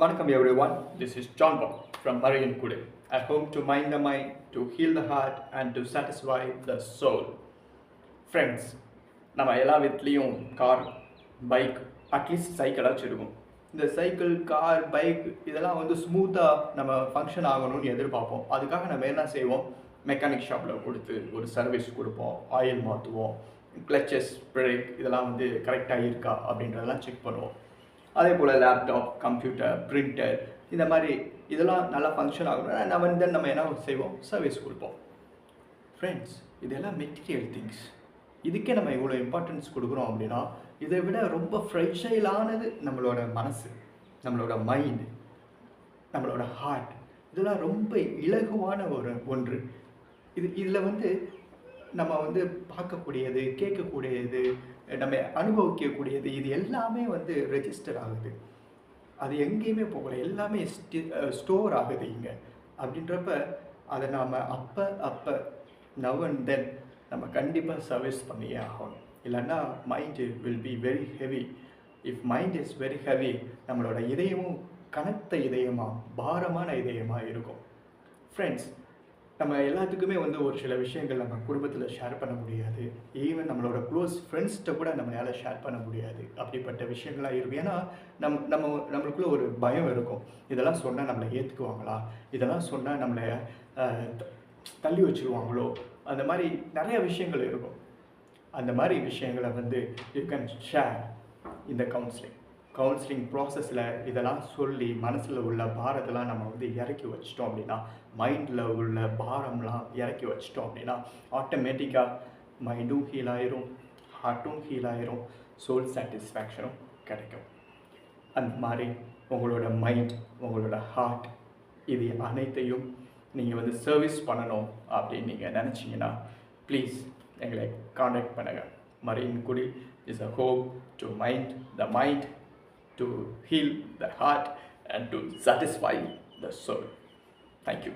Vanakkam one this is John Bob from Marian Kudu a home to mind the mind to heal the heart and to satisfy the soul friends நம்ம எல்லா வீட்லேயும் car bike at least சைக்கிளாச்சும் இருக்கும். இந்த cycle car bike இதெல்லாம் வந்து ஸ்மூத்தாக நம்ம function ஆகணும்னு எதிர்பார்ப்போம். அதுக்காக நம்ம என்ன செய்வோம்? மெக்கானிக் ஷாப்பில் கொடுத்து ஒரு சர்வீஸ் கொடுப்போம். ஆயில் மாற்றுவோம் கிளச்சஸ் பிரேக் இதெல்லாம் வந்து கரெக்டாக இருக்கா அப்படின்றதெல்லாம் செக் பண்ணுவோம். அதே போல் லேப்டாப் கம்ப்யூட்டர் பிரிண்டர் இந்த மாதிரி இதெல்லாம் நல்லா ஃபங்க்ஷன் ஆகணும்னா நம்ம தென் நம்ம என்ன செய்வோம்? சர்வீஸ் கொடுப்போம். ஃப்ரெண்ட்ஸ் இதெல்லாம் மெட்டீரியல் திங்ஸ் இதுக்கே நம்ம இவ்வளோ இம்பார்ட்டன்ஸ் கொடுக்குறோம் அப்படின்னா இதை விட ரொம்ப ஃப்ரெஷைலானது நம்மளோட மனசு நம்மளோட மைண்டு நம்மளோட ஹார்ட் இதெல்லாம் ரொம்ப இலகுவான ஒரு ஒன்று. இது இதில் வந்து நம்ம வந்து பார்க்கக்கூடியது கேட்கக்கூடியது நம்ம அனுபவிக்கக்கூடியது இது எல்லாமே வந்து ரெஜிஸ்டர் ஆகுது. அது எங்கேயுமே போகல. எல்லாமே ஸ்டி ஸ்டோர் ஆகுது இங்கே. அப்படின்றப்ப அதை நாம் அப்போ அப்போ நவ் அண்ட் தென் நம்ம கண்டிப்பாக சர்வீஸ் பண்ணியே ஆகணும். இல்லைன்னா mind will be very heavy if mind is very heavy நம்மளோட இதயமும் கனத்த இதயமாக பாரமான இதயமாக இருக்கும். ஃப்ரெண்ட்ஸ் நம்ம எல்லாத்துக்குமே வந்து ஒரு சில விஷயங்கள் நம்ம குடும்பத்தில் ஷேர் பண்ண முடியாது. ஈவன் நம்மளோட க்ளோஸ் ஃப்ரெண்ட்ஸ்கிட்ட கூட நம்மளால் ஷேர் பண்ண முடியாது. அப்படிப்பட்ட விஷயங்களாக இருக்கும். ஏன்னா நம் நம்ம நம்மளுக்குள்ளே ஒரு பயம் இருக்கும். இதெல்லாம் சொன்னால் நம்மளை ஏற்றுக்குவாங்களா இதெல்லாம் சொன்னால் நம்மளை தள்ளி வச்சுருவாங்களோ? அந்த மாதிரி நிறைய விஷயங்கள் இருக்கும். அந்த மாதிரி விஷயங்களை வந்து யூ கேன் ஷேர் இந்த கவுன்சிலிங் கவுன்சிலிங் ப்ராசஸில் இதெல்லாம் சொல்லி மனசில் உள்ள பாரத்தெல்லாம் நம்ம வந்து இறக்கி வச்சிட்டோம் அப்படின்னா மைண்டில் உள்ள பாரம்லாம் இறக்கி வச்சிட்டோம் அப்படின்னா ஆட்டோமேட்டிக்காக மைண்டும் ஹீல் ஆயிரும் ஹார்ட்டும் ஹீல் ஆயிரும் சோல் சாட்டிஸ்ஃபேக்ஷனும் கிடைக்கும். அந்த மாதிரி உங்களோட மைண்ட் உங்களோட ஹார்ட் இது அனைத்தையும் நீங்கள் வந்து சர்வீஸ் பண்ணணும் அப்படின்னு நீங்கள் நினச்சிங்கன்னா ப்ளீஸ் எங்களை காண்டாக்ட் பண்ணுங்கள் Marian Kudi is a hope to mind the mind to heal the heart and to satisfy the soul. Thank you.